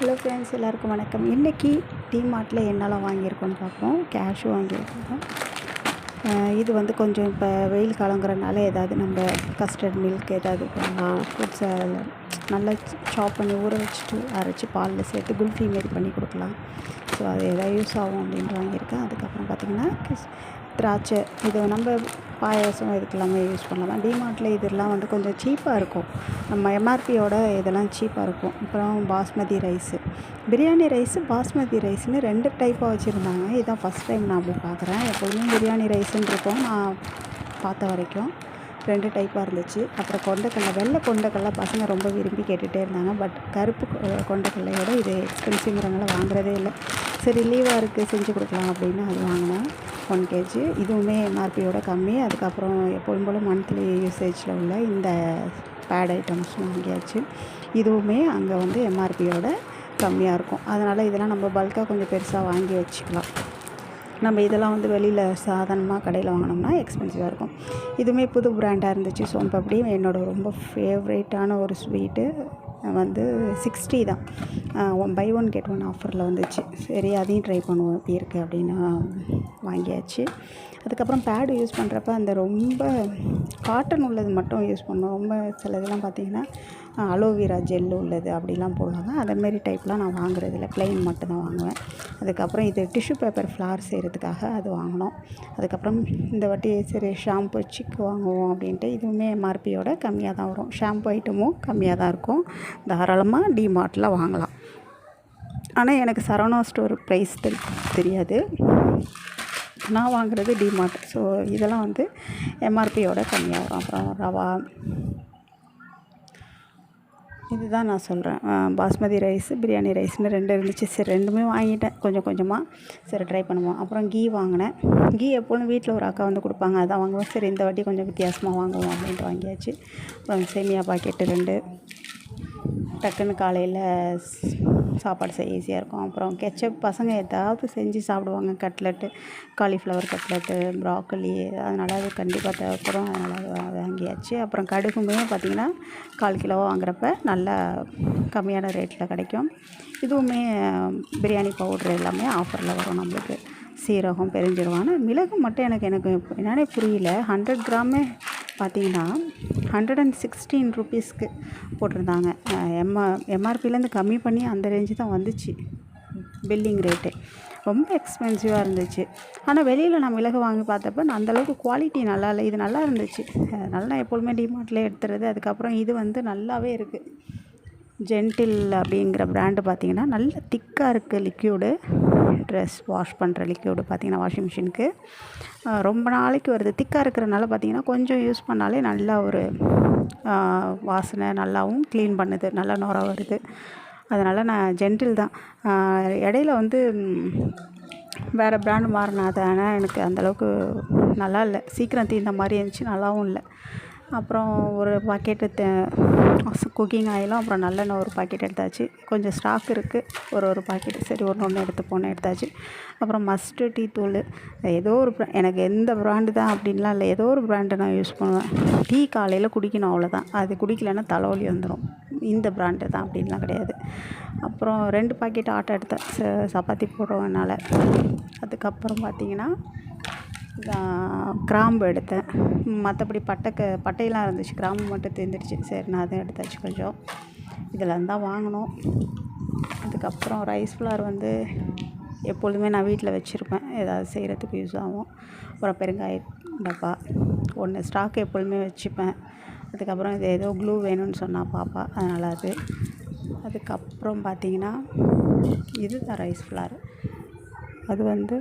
Hello friends எல்லாருக்கும் வணக்கம். இன்றைக்கி டிமார்ட்டில் என்னெல்லாம் வாங்கியிருக்கோன்னு பார்ப்போம். கேஷு வாங்கியிருக்கோம். இது வந்து கொஞ்சம் இப்போ வெயில் காலங்கிறனால ஏதாவது நம்ம கஸ்டர்ட் மில்க் ஏதாவது பண்ணலாம். ஃப்ரூட்ஸை நல்லா சாப் பண்ணி ஊற வச்சுட்டு அரைச்சி பாலில் சேர்த்து குல்ஃபி மாரி பண்ணி கொடுக்கலாம். ஸோ அது எதாவது யூஸ் ஆகும் அப்படின்ட்டு வாங்கியிருக்கேன். அதுக்கப்புறம் பார்த்திங்கன்னா கிஸ் திராட்சை இது நம்ம பாயாசம் இதுக்கெல்லாமே யூஸ் பண்ணலாம். டிமார்ட்டில் இதெல்லாம் வந்து கொஞ்சம் சீப்பாக இருக்கும். நம்ம எம்ஆர்பியோட இதெல்லாம் சீப்பாக இருக்கும். அப்புறம் பாஸ்மதி ரைஸு. பிரியாணி ரைஸு பாஸ்மதி ரைஸ்னு ரெண்டு டைப்பாக வச்சுருந்தாங்க. இதான் ஃபஸ்ட் டைம் நான் அப்படி பார்க்குறேன் எப்போதுமே பிரியாணி ரைஸுன்னு இருக்கும். நான் பார்த்த வரைக்கும் ரெண்டு டைப்பாக இருந்துச்சு. அப்புறம் கொண்டக்கடலை வெள்ளை கொண்டக்கடலை பசங்க ரொம்ப விரும்பி கேட்டுகிட்டே இருந்தாங்க. பட் கருப்பு கொண்டக்கடலையோட இது எக்ஸ்பென்சிவ்ங்கிறனால வாங்குறதே இல்லை. சரி லீவாக இருக்குது செஞ்சு கொடுக்கலாம் அப்படின்னு அது வாங்கினேன். ஒன் கேஜி இதுவுமே எம்ஆர்பியோட கம்மி. அதுக்கப்புறம் எப்போதும் போல் மந்த்லி யூசேஜில் உள்ள இந்த பேட் ஐட்டம்ஸ் வாங்கியாச்சு. இதுவுமே அங்கே வந்து எம்ஆர்பியோட கம்மியாக இருக்கும். அதனால் இதெல்லாம் நம்ம பல்காக கொஞ்சம் பெருசாக வாங்கி வச்சுக்கலாம். நம்ம இதெல்லாம் வந்து வெளியில் சாதாரணமாக கடையில் வாங்கினோம்னா எக்ஸ்பென்சிவாக இருக்கும். இதுவுமே புது பிராண்டாக இருந்துச்சு. சோன் பப்படி என்னோடய ரொம்ப ஃபேவரேட்டான ஒரு ஸ்வீட்டு வந்து சிக்ஸ்டி தான். One buy one get one ஆஃபரில் வந்துச்சு. சரி அதையும் ட்ரை பண்ணுவோம். எப்படி இருக்குது அப்படின்னு வாங்கியாச்சு. அதுக்கப்புறம் பேடு யூஸ் பண்ணுறப்ப அந்த ரொம்ப காட்டன் உள்ளது மட்டும் யூஸ் பண்ணுவோம் ரொம்ப சில இதெல்லாம் பார்த்திங்கன்னா அலோவேரா ஜெல் உள்ளது அப்படிலாம் போடுவாங்க அதேமாரி டைப்லாம் நான் வாங்குறது இல்லை மட்டும்தான் வாங்குவேன். அதுக்கப்புறம் இது டிஷ்யூ பேப்பர் ஃப்ளார் செய்கிறதுக்காக அது வாங்கினோம் அதுக்கப்புறம் இந்த வாட்டி சரி ஷாம்பு சிக்கு வாங்குவோம் அப்படின்ட்டு இதுவுமே எம்ஆர்பியோட கம்மியாக தான் வரும். ஷாம்பு ஐட்டமும் கம்மியாக தான் இருக்கும். தாராளமாக டிமார்ட்டில் வாங்கலாம். ஆனால் எனக்கு சரவணா ஸ்டோர் ப்ரைஸ் தெரியாது. நான் வாங்குறது டிமார்ட் ஸோ இதெல்லாம் வந்து எம்ஆர்பியோட கம்மியாக வரும். அப்புறம் ரவா இதுதான் நான் சொல்கிறேன் பாஸ்மதி ரைஸ் பிரியாணி ரைஸ்னு ரெண்டு இருந்துச்சு. சரி ரெண்டுமே வாங்கிட்டேன். கொஞ்சம் கொஞ்சமாக சரி ட்ரை பண்ணுவோம். அப்புறம் கீ வாங்கினேன். கீ எப்போதும் வீட்டில் ஒரு அக்கா வந்து கொடுப்பாங்க. அதான் வாங்குவோம். சரி இந்த வாட்டி கொஞ்சம் வித்தியாசமாக வாங்குவோம் அப்படின்ட்டு வாங்கியாச்சு. அப்புறம் சேமியா பாக்கெட்டு ரெண்டு. டக்குன்னு காலையில் சாப்பாடு செய்ய ஈஸியாக இருக்கும். அப்புறம் கெச்சப் பசங்க ஏதாவது செஞ்சு சாப்பிடுவாங்க. கட்லெட்டு காலிஃப்ளவர் கட்லெட்டு ப்ராக்கலி அதனால் அது கண்டிப்பாக தேவைப்படும். அதனால் அது வாங்கியாச்சு. அப்புறம் கடுகுமே பார்த்திங்கன்னா கால் கிலோ வாங்குறப்ப நல்லா கம்மியான ரேட்டில் கிடைக்கும். இதுவுமே பிரியாணி பவுட்ரு எல்லாமே ஆஃபரில் வரும் நம்மளுக்கு. சீரகம் பெருஞ்சீரகம். மிளகு மட்டும் எனக்கு எனக்கு என்னன்னே புரியல. ஹண்ட்ரட் கிராமே பார்த்தீங்கன்னா ஹண்ட்ரட் அண்ட் சிக்ஸ்டீன் ருபீஸ்க்கு போட்டிருந்தாங்க. எம்ஆ எம்ஆர்பிலேருந்து கம்மி பண்ணி அந்த ரேஞ்சு தான் வந்துச்சு. பில்லிங் ரேட்டு ரொம்ப எக்ஸ்பென்சிவாக இருந்துச்சு. ஆனால் வெளியில் நான் மிளகு வாங்கி பார்த்தப்ப நான் அந்தளவுக்கு குவாலிட்டி நல்லா இல்லை. இது நல்லா இருந்துச்சு. அதனால நான் எப்பொழுதுமே டிமார்ட்லேயே எடுத்துறது. அதுக்கப்புறம் இது வந்து நல்லாவே இருக்குது ஜென்டில் அப்படிங்கிற ப்ராண்டு பார்த்திங்கன்னா நல்ல திக்காக இருக்குது லிக்யூடு ட்ரெஸ் வாஷ் பண்ணுற லிக்யூடு பார்த்தீங்கன்னா வாஷிங் மிஷினுக்கு. ரொம்ப நாளைக்கு வருது. திக்காக இருக்கிறனால பார்த்தீங்கன்னா கொஞ்சம் யூஸ் பண்ணாலே நல்லா ஒரு வாசனை நல்லாவும் க்ளீன் பண்ணுது. நல்லா நுர வருது. அதனால் நான் ஜென்டில் தான். இடையில வந்து வேறு பிராண்டு மாறினா ஆனால் எனக்கு அந்தளவுக்கு நல்லா இல்லை. சீக்கிரம் தீர்ந்த மாதிரி இருந்துச்சு. நல்லாவும் இல்லை. அப்புறம் ஒரு பாக்கெட்டு குக்கிங் ஆயிலும் அப்புறம் நல்லெண்ணெய் ஒரு பாக்கெட் எடுத்தாச்சு. கொஞ்சம் ஸ்டாக் இருக்குது ஒரு ஒரு பாக்கெட்டு சரி ஒன்று ஒன்று எடுத்து போன எடுத்தாச்சு. அப்புறம் மஸ்ட்டு டீ தூள். ஏதோ ஒரு எனக்கு எந்த ப்ராண்டு தான் அப்படின்லாம் இல்லை. ஏதோ ஒரு ப்ராண்டு நான் யூஸ் பண்ணுவேன். டீ காலையில் குடிக்கணும் அவ்வளோதான் அது குடிக்கலைன்னா தலைவலி வந்துடும் இந்த ப்ராண்டு தான் அப்படின்லாம் கிடையாது. அப்புறம் ரெண்டு பாக்கெட் ஆட்டை எடுத்தேன். ச- சப்பாத்தி போடுறதுனால. அதுக்கப்புறம் பார்த்திங்கன்னா கிராம்பு எடுத்தேன். மற்றபடி பட்டைக்கு பட்டையெல்லாம் இருந்துச்சு. கிராம்பு மட்டும் தீர்ந்துடுச்சு சரி நான் அதை எடுத்தாச்சு கொஞ்சம். இதெல்லாம் தான் வாங்கினோம் அதுக்கப்புறம் ரைஸ் ஃப்ளார் வந்து எப்பொழுதுமே நான் வீட்டில் வச்சுருப்பேன். ஏதாவது செய்கிறதுக்கு யூஸ் ஆகும். அப்புறம் பெருங்காய டப்பா. ஒன்று ஸ்டாக் எப்பொழுதுமே வச்சுப்பேன். அதுக்கப்புறம் இது ஏதோ க்ளூ வேணும்னு சொன்னால் பாப்பா. அதனால் அது. அதுக்கப்புறம் பார்த்தீங்கன்னா இதுதான் ரைஸ் ஃப்ளார் அது வந்து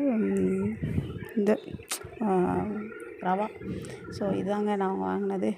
இந்த ரவா. ஸோ இதாங்க நான் வாங்கினது.